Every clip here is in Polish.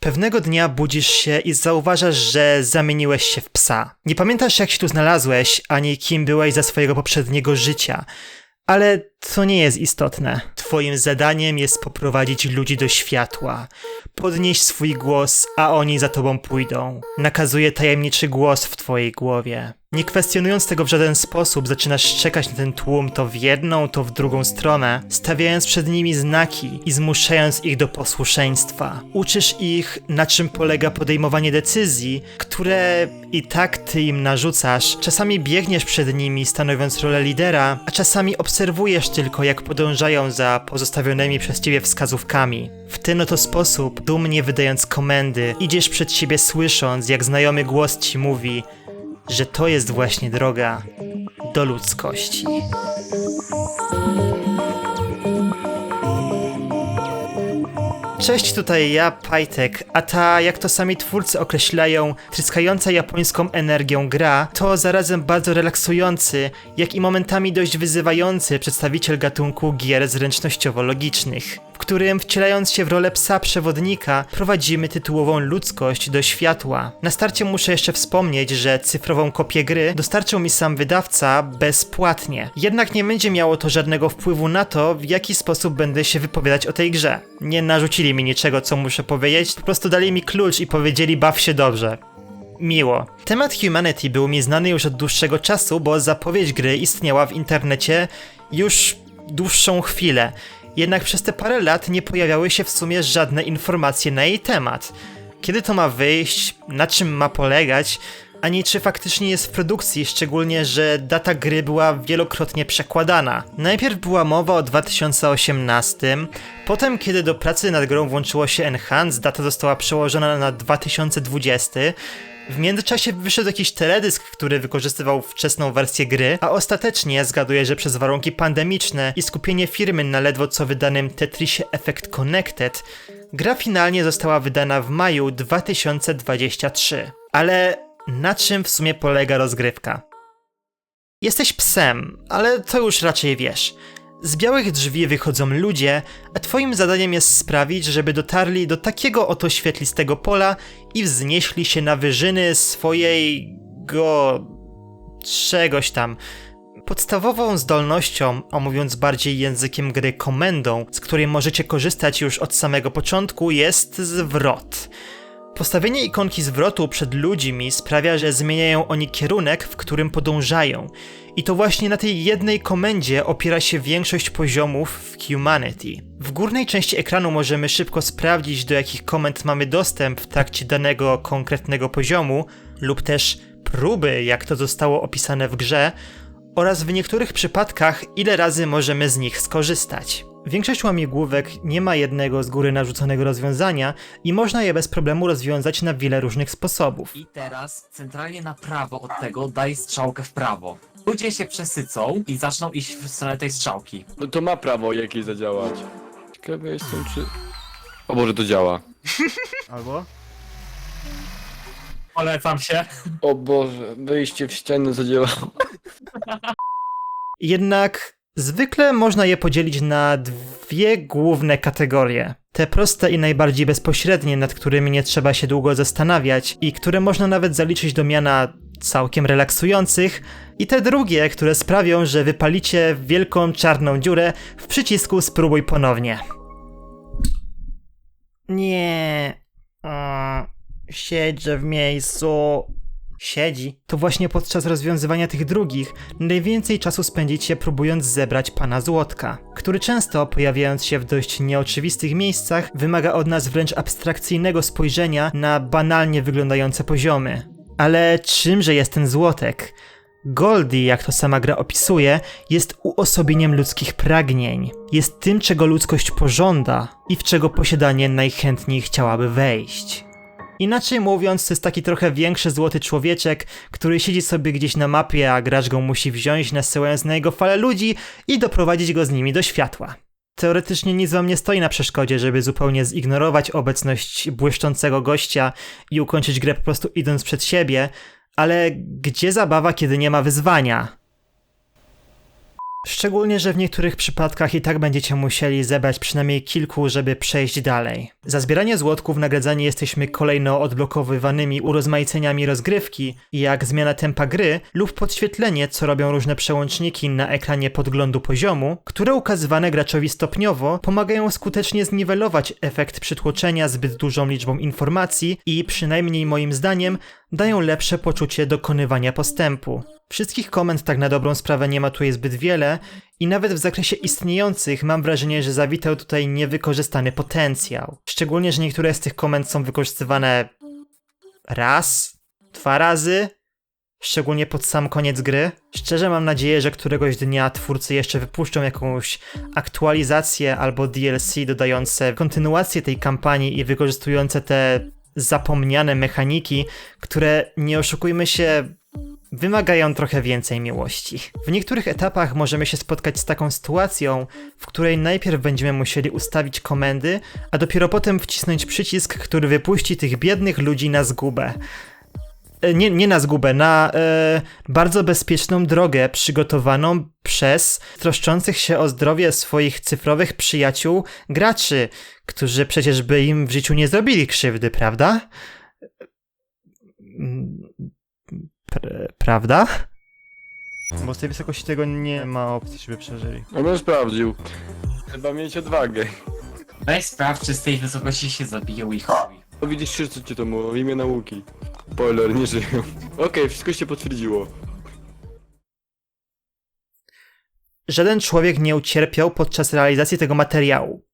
Pewnego dnia budzisz się i zauważasz, że zamieniłeś się w psa. Nie pamiętasz, jak się tu znalazłeś, ani kim byłeś za swojego poprzedniego życia. Ale to nie jest istotne. Twoim zadaniem jest poprowadzić ludzi do światła. Podnieść swój głos, a oni za tobą pójdą. Nakazuje tajemniczy głos w twojej głowie. Nie kwestionując tego w żaden sposób, zaczynasz czekać na ten tłum to w jedną, to w drugą stronę, stawiając przed nimi znaki i zmuszając ich do posłuszeństwa. Uczysz ich, na czym polega podejmowanie decyzji, które i tak ty im narzucasz. Czasami biegniesz przed nimi, stanowiąc rolę lidera, a czasami obserwujesz tylko, jak podążają za pozostawionymi przez ciebie wskazówkami. W ten oto sposób, dumnie wydając komendy, idziesz przed siebie słysząc, jak znajomy głos ci mówi, że to jest właśnie droga do ludzkości. Cześć, tutaj ja, Pajtek, a ta, jak to sami twórcy określają, tryskająca japońską energią gra, to zarazem bardzo relaksujący, jak i momentami dość wyzywający przedstawiciel gatunku gier zręcznościowo-logicznych, w którym wcielając się w rolę psa przewodnika, prowadzimy tytułową ludzkość do światła. Na starcie muszę jeszcze wspomnieć, że cyfrową kopię gry dostarczył mi sam wydawca bezpłatnie. Jednak nie będzie miało to żadnego wpływu na to, w jaki sposób będę się wypowiadać o tej grze. Nie narzucili mi niczego, co muszę powiedzieć, po prostu dali mi klucz i powiedzieli baw się dobrze. Miło. Temat Humanity był mi znany już od dłuższego czasu, bo zapowiedź gry istniała w internecie już dłuższą chwilę. Jednak przez te parę lat nie pojawiały się w sumie żadne informacje na jej temat. Kiedy to ma wyjść, na czym ma polegać, ani czy faktycznie jest w produkcji, szczególnie, że data gry była wielokrotnie przekładana. Najpierw była mowa o 2018, potem kiedy do pracy nad grą włączyło się Enhance, data została przełożona na 2020, w międzyczasie wyszedł jakiś teledysk, który wykorzystywał wczesną wersję gry, a ostatecznie zgaduję, że przez warunki pandemiczne i skupienie firmy na ledwo co wydanym Tetrisie Effect Connected, gra finalnie została wydana w maju 2023. Ale na czym w sumie polega rozgrywka? Jesteś psem, ale to już raczej wiesz. Z białych drzwi wychodzą ludzie, a twoim zadaniem jest sprawić, żeby dotarli do takiego oto świetlistego pola i wznieśli się na wyżyny swojego... czegoś tam. Podstawową zdolnością, a mówiąc bardziej językiem gry komendą, z której możecie korzystać już od samego początku, jest zwrot. Postawienie ikonki zwrotu przed ludźmi sprawia, że zmieniają oni kierunek, w którym podążają. I to właśnie na tej jednej komendzie opiera się większość poziomów w Humanity. W górnej części ekranu możemy szybko sprawdzić, do jakich komend mamy dostęp w trakcie danego konkretnego poziomu, lub też próby, jak to zostało opisane w grze, oraz w niektórych przypadkach, ile razy możemy z nich skorzystać. Większość łamigłówek nie ma jednego z góry narzuconego rozwiązania i można je bez problemu rozwiązać na wiele różnych sposobów. I teraz centralnie na prawo od tego daj strzałkę w prawo. Ludzie się przesycą i zaczną iść w stronę tej strzałki. No to ma prawo jakieś zadziałać. Ciekawy jestem czy... O Boże, to działa. Albo? Polecam się. O Boże, wyjście w ścianę zadziałało. Jednak zwykle można je podzielić na dwie główne kategorie. Te proste i najbardziej bezpośrednie, nad którymi nie trzeba się długo zastanawiać i które można nawet zaliczyć do miana całkiem relaksujących, i te drugie, które sprawią, że wypalicie wielką czarną dziurę w przycisku spróbuj ponownie. Nie. O, siedzę w miejscu. Siedzi. To właśnie podczas rozwiązywania tych drugich najwięcej czasu spędzicie próbując zebrać pana Złotka, który często, pojawiając się w dość nieoczywistych miejscach, wymaga od nas wręcz abstrakcyjnego spojrzenia na banalnie wyglądające poziomy. Ale czymże jest ten Złotek? Goldie, jak to sama gra opisuje, jest uosobieniem ludzkich pragnień. Jest tym, czego ludzkość pożąda i w czego posiadanie najchętniej chciałaby wejść. Inaczej mówiąc, to jest taki trochę większy złoty człowieczek, który siedzi sobie gdzieś na mapie, a gracz go musi wziąć, nasyłając na jego falę ludzi i doprowadzić go z nimi do światła. Teoretycznie nic wam nie stoi na przeszkodzie, żeby zupełnie zignorować obecność błyszczącego gościa i ukończyć grę po prostu idąc przed siebie, ale gdzie zabawa, kiedy nie ma wyzwania? Szczególnie, że w niektórych przypadkach i tak będziecie musieli zebrać przynajmniej kilku, żeby przejść dalej. Za zbieranie złotków nagradzani jesteśmy kolejno odblokowywanymi urozmaiceniami rozgrywki, jak zmiana tempa gry lub podświetlenie, co robią różne przełączniki na ekranie podglądu poziomu, które ukazywane graczowi stopniowo pomagają skutecznie zniwelować efekt przytłoczenia zbyt dużą liczbą informacji i przynajmniej moim zdaniem dają lepsze poczucie dokonywania postępu. Wszystkich komend tak na dobrą sprawę nie ma tutaj zbyt wiele i nawet w zakresie istniejących mam wrażenie, że zawitał tutaj niewykorzystany potencjał. Szczególnie, że niektóre z tych komend są wykorzystywane raz, dwa razy, szczególnie pod sam koniec gry. Szczerze mam nadzieję, że któregoś dnia twórcy jeszcze wypuszczą jakąś aktualizację albo DLC dodające kontynuację tej kampanii i wykorzystujące te zapomniane mechaniki, które nie oszukujmy się, wymagają trochę więcej miłości. W niektórych etapach możemy się spotkać z taką sytuacją, w której najpierw będziemy musieli ustawić komendy, a dopiero potem wcisnąć przycisk, który wypuści tych biednych ludzi na zgubę. E, Nie, nie na zgubę, na e, bardzo bezpieczną drogę przygotowaną przez troszczących się o zdrowie swoich cyfrowych przyjaciół graczy, którzy przecież by im w życiu nie zrobili krzywdy, prawda? Mm, Pr- prawda? Bo z tej wysokości tego nie ma opcji, żeby przeżyli. A bym sprawdził. Trzeba mieć odwagę. Weź sprawdź, czy z tej wysokości się zabiją i chuj. O widzisz, co ci to mówią, imię nauki. Spoiler, nie żyją. Okej, wszystko się potwierdziło. Żaden człowiek nie ucierpiał podczas realizacji tego materiału.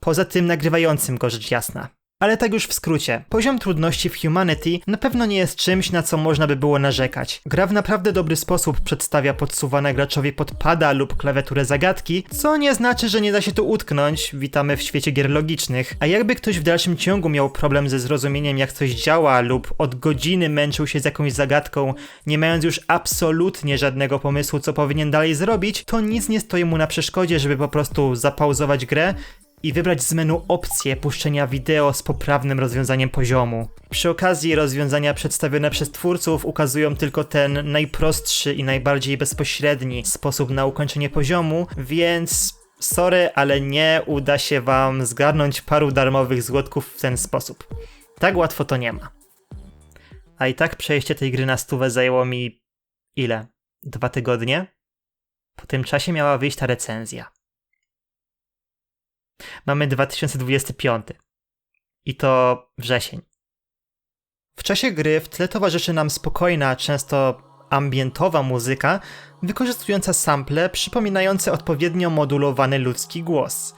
Poza tym nagrywającym go rzecz jasna. Ale tak już w skrócie. Poziom trudności w Humanity na pewno nie jest czymś, na co można by było narzekać. Gra w naprawdę dobry sposób przedstawia podsuwane graczowi podpada lub klawiaturę zagadki, co nie znaczy, że nie da się tu utknąć, witamy w świecie gier logicznych. A jakby ktoś w dalszym ciągu miał problem ze zrozumieniem jak coś działa lub od godziny męczył się z jakąś zagadką, nie mając już absolutnie żadnego pomysłu co powinien dalej zrobić, to nic nie stoi mu na przeszkodzie, żeby po prostu zapauzować grę i wybrać z menu opcję puszczenia wideo z poprawnym rozwiązaniem poziomu. Przy okazji rozwiązania przedstawione przez twórców ukazują tylko ten najprostszy i najbardziej bezpośredni sposób na ukończenie poziomu, więc sorry, ale nie uda się wam zgarnąć paru darmowych złotków w ten sposób. Tak łatwo to nie ma. A i tak przejście tej gry na stówę zajęło mi ile? Dwa tygodnie? Po tym czasie miała wyjść ta recenzja. Mamy 2025. I to wrzesień. W czasie gry w tle towarzyszy nam spokojna, często ambientowa muzyka, wykorzystująca sample przypominające odpowiednio modulowany ludzki głos,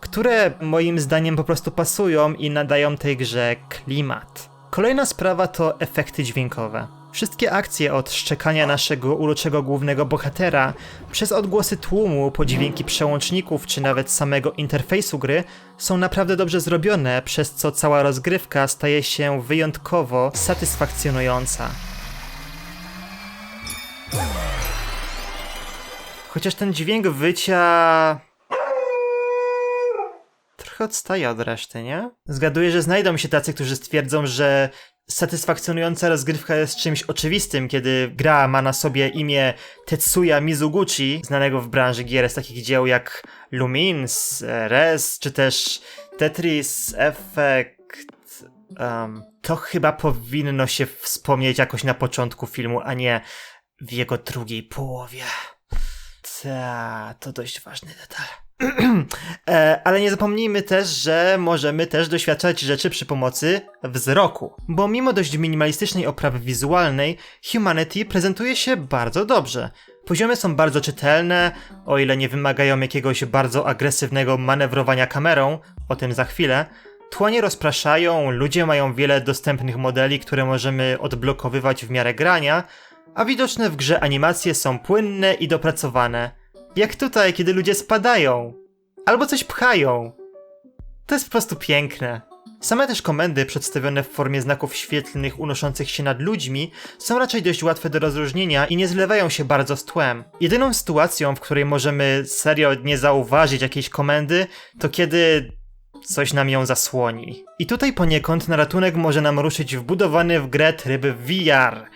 które moim zdaniem po prostu pasują i nadają tej grze klimat. Kolejna sprawa to efekty dźwiękowe. Wszystkie akcje od szczekania naszego uroczego głównego bohatera, przez odgłosy tłumu, po dźwięki przełączników czy nawet samego interfejsu gry są naprawdę dobrze zrobione, przez co cała rozgrywka staje się wyjątkowo satysfakcjonująca. Chociaż ten dźwięk wycia trochę odstaje od reszty, nie? Zgaduję, że znajdą się tacy, którzy stwierdzą, że satysfakcjonująca rozgrywka jest czymś oczywistym, kiedy gra ma na sobie imię Tetsuya Mizuguchi, znanego w branży gier z takich dzieł jak Lumins, Res, czy też Tetris Effect. Um, to chyba powinno się wspomnieć jakoś na początku filmu, a nie w jego drugiej połowie. Ta, to dość ważny detal. E, Ale nie zapomnijmy też, że możemy też doświadczać rzeczy przy pomocy wzroku. Bo mimo dość minimalistycznej oprawy wizualnej, Humanity prezentuje się bardzo dobrze. Poziomy są bardzo czytelne, o ile nie wymagają jakiegoś bardzo agresywnego manewrowania kamerą, o tym za chwilę. Tła nie rozpraszają, ludzie mają wiele dostępnych modeli, które możemy odblokowywać w miarę grania, a widoczne w grze animacje są płynne i dopracowane. Jak tutaj, kiedy ludzie spadają. Albo coś pchają. To jest po prostu piękne. Same też komendy przedstawione w formie znaków świetlnych unoszących się nad ludźmi są raczej dość łatwe do rozróżnienia i nie zlewają się bardzo z tłem. Jedyną sytuacją, w której możemy serio nie zauważyć jakiejś komendy, to kiedy coś nam ją zasłoni. I tutaj poniekąd na ratunek może nam ruszyć wbudowany w grę tryb VR.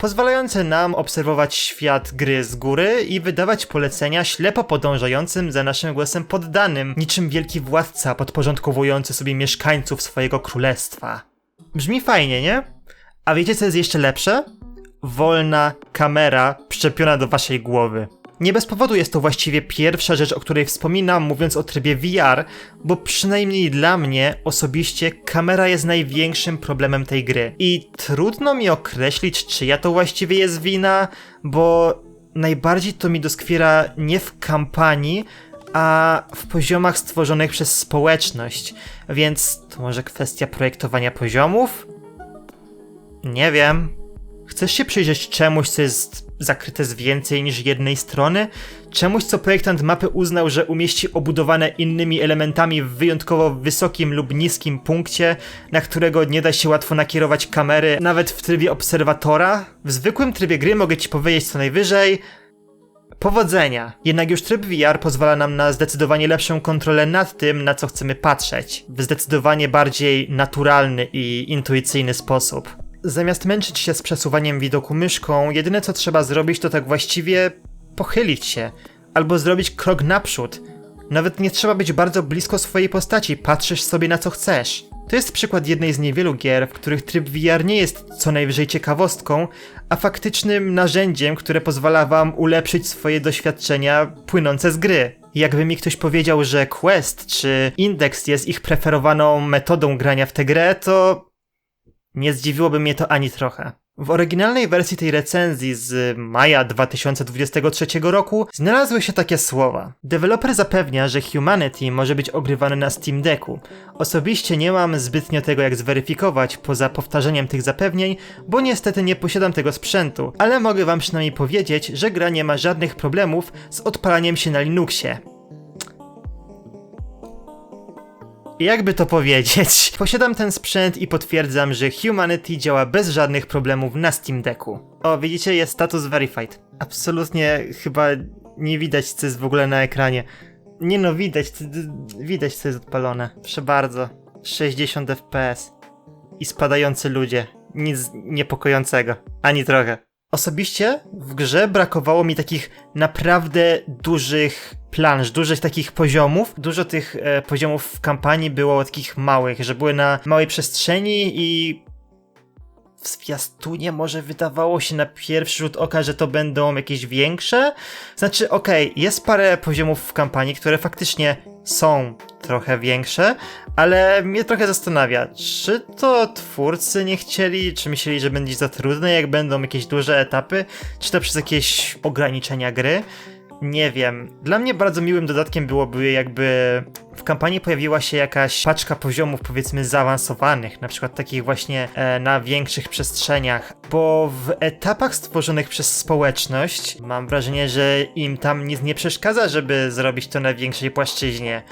Pozwalające nam obserwować świat gry z góry i wydawać polecenia ślepo podążającym za naszym głosem poddanym, niczym wielki władca podporządkowujący sobie mieszkańców swojego królestwa. Brzmi fajnie, nie? A wiecie co jest jeszcze lepsze? Wolna kamera przyczepiona do waszej głowy. Nie bez powodu jest to właściwie pierwsza rzecz, o której wspominam, mówiąc o trybie VR, bo przynajmniej dla mnie osobiście kamera jest największym problemem tej gry. I trudno mi określić, czyja to właściwie jest wina, bo najbardziej to mi doskwiera nie w kampanii, a w poziomach stworzonych przez społeczność. Więc to może kwestia projektowania poziomów? Nie wiem. Chcesz się przyjrzeć czemuś, co jest zakryte z więcej niż jednej strony? Czemuś, co projektant mapy uznał, że umieści obudowane innymi elementami w wyjątkowo wysokim lub niskim punkcie, na którego nie da się łatwo nakierować kamery, nawet w trybie obserwatora? W zwykłym trybie gry mogę ci powiedzieć co najwyżej. Powodzenia! Jednak już tryb VR pozwala nam na zdecydowanie lepszą kontrolę nad tym, na co chcemy patrzeć, w zdecydowanie bardziej naturalny i intuicyjny sposób. Zamiast męczyć się z przesuwaniem widoku myszką, jedyne co trzeba zrobić to tak właściwie pochylić się, albo zrobić krok naprzód. Nawet nie trzeba być bardzo blisko swojej postaci, patrzysz sobie na co chcesz. To jest przykład jednej z niewielu gier, w których tryb VR nie jest co najwyżej ciekawostką, a faktycznym narzędziem, które pozwala wam ulepszyć swoje doświadczenia płynące z gry. Jakby mi ktoś powiedział, że Quest czy Index jest ich preferowaną metodą grania w tę grę, to nie zdziwiłoby mnie to ani trochę. W oryginalnej wersji tej recenzji z maja 2023 roku znalazły się takie słowa. Deweloper zapewnia, że Humanity może być ogrywany na Steam Decku. Osobiście nie mam zbytnio tego jak zweryfikować poza powtarzeniem tych zapewnień, bo niestety nie posiadam tego sprzętu, ale mogę wam przynajmniej powiedzieć, że gra nie ma żadnych problemów z odpalaniem się na Linuxie. Jakby to powiedzieć? Posiadam ten sprzęt i potwierdzam, że Humanity działa bez żadnych problemów na Steam Decku. O, widzicie, jest status verified. Absolutnie chyba nie widać, co jest w ogóle na ekranie. Nie no, widać, widać, co jest odpalone. Proszę bardzo. 60 FPS. I spadający ludzie. Nic niepokojącego. Ani trochę. Osobiście w grze brakowało mi takich naprawdę dużych planż, dużych takich poziomów. Dużo tych e, poziomów w kampanii było takich małych, że były na małej przestrzeni i w zwiastunie może wydawało się na pierwszy rzut oka, że to będą jakieś większe. Znaczy, okej, jest parę poziomów w kampanii, które faktycznie są trochę większe, ale mnie trochę zastanawia, czy to twórcy nie chcieli, czy myśleli, że będzie za trudne, jak będą jakieś duże etapy, czy to przez jakieś ograniczenia gry. Nie wiem. Dla mnie bardzo miłym dodatkiem byłoby, jakby w kampanii pojawiła się jakaś paczka poziomów, powiedzmy, zaawansowanych, na przykład takich właśnie e, na większych przestrzeniach, bo w etapach stworzonych przez społeczność mam wrażenie, że im tam nic nie przeszkadza, żeby zrobić to na większej płaszczyźnie.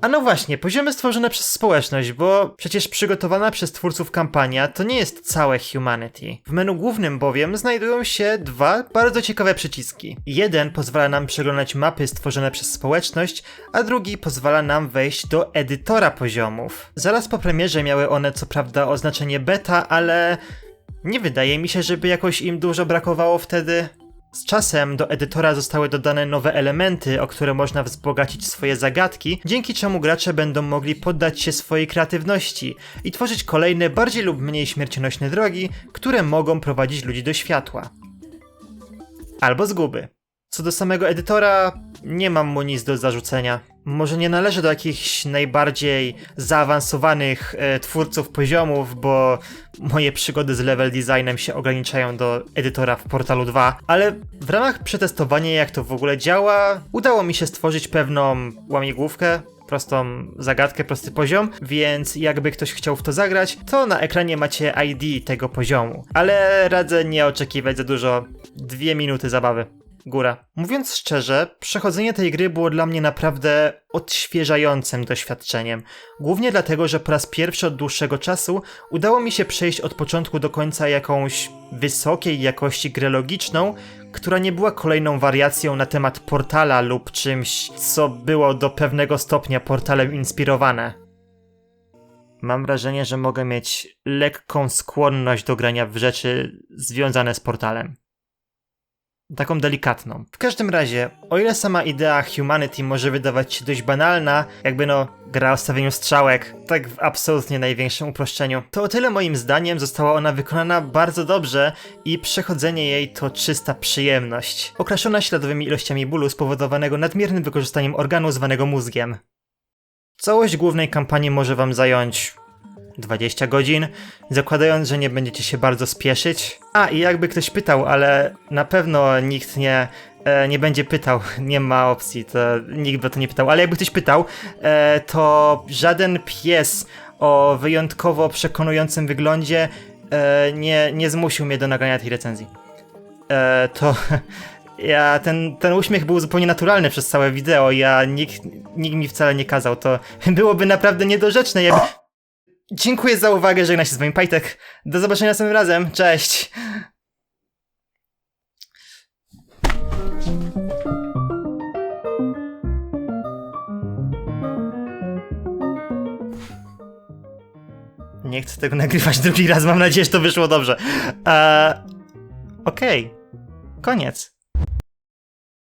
A no właśnie, poziomy stworzone przez społeczność, bo przecież przygotowana przez twórców kampania to nie jest całe Humanity. W menu głównym bowiem znajdują się dwa bardzo ciekawe przyciski. Jeden pozwala nam przeglądać mapy stworzone przez społeczność, a drugi pozwala nam wejść do edytora poziomów. Zaraz po premierze miały one co prawda oznaczenie beta, ale nie wydaje mi się, żeby jakoś im dużo brakowało wtedy. Z czasem do edytora zostały dodane nowe elementy, o które można wzbogacić swoje zagadki, dzięki czemu gracze będą mogli poddać się swojej kreatywności i tworzyć kolejne bardziej lub mniej śmiercionośne drogi, które mogą prowadzić ludzi do światła. Albo zguby. Co do samego edytora, nie mam mu nic do zarzucenia. Może nie należy do jakichś najbardziej zaawansowanych e, twórców poziomów, bo moje przygody z level designem się ograniczają do edytora w Portalu 2, ale w ramach przetestowania jak to w ogóle działa, udało mi się stworzyć pewną łamigłówkę, prostą zagadkę, prosty poziom, więc jakby ktoś chciał w to zagrać, to na ekranie macie ID tego poziomu. Ale radzę nie oczekiwać za dużo, dwie minuty zabawy. Góra. Mówiąc szczerze, przechodzenie tej gry było dla mnie naprawdę odświeżającym doświadczeniem. Głównie dlatego, że po raz pierwszy od dłuższego czasu udało mi się przejść od początku do końca jakąś wysokiej jakości grę logiczną, która nie była kolejną wariacją na temat portala lub czymś, co było do pewnego stopnia portalem inspirowane. Mam wrażenie, że mogę mieć lekką skłonność do grania w rzeczy związane z portalem. Taką delikatną. W każdym razie, o ile sama idea Humanity może wydawać się dość banalna, jakby no gra o stawieniu strzałek, tak w absolutnie największym uproszczeniu, to o tyle moim zdaniem została ona wykonana bardzo dobrze i przechodzenie jej to czysta przyjemność, okraszona śladowymi ilościami bólu spowodowanego nadmiernym wykorzystaniem organu zwanego mózgiem. Całość głównej kampanii może wam zająć 20 godzin, zakładając, że nie będziecie się bardzo spieszyć. A i jakby ktoś pytał, ale na pewno nikt nie, e, nie będzie pytał, nie ma opcji, to nikt by to nie pytał, ale jakby ktoś pytał, e, to żaden pies o wyjątkowo przekonującym wyglądzie e, nie, nie zmusił mnie do nagrania tej recenzji. To ja, ten, ten uśmiech był zupełnie naturalny przez całe wideo, ja nikt, nikt mi wcale nie kazał, to byłoby naprawdę niedorzeczne, jakby... Dziękuję za uwagę, żegna się z wami Pajtek. Do zobaczenia następnym razem, cześć! Nie chcę tego nagrywać drugi raz, mam nadzieję, że to wyszło dobrze. Eee, Okej, koniec.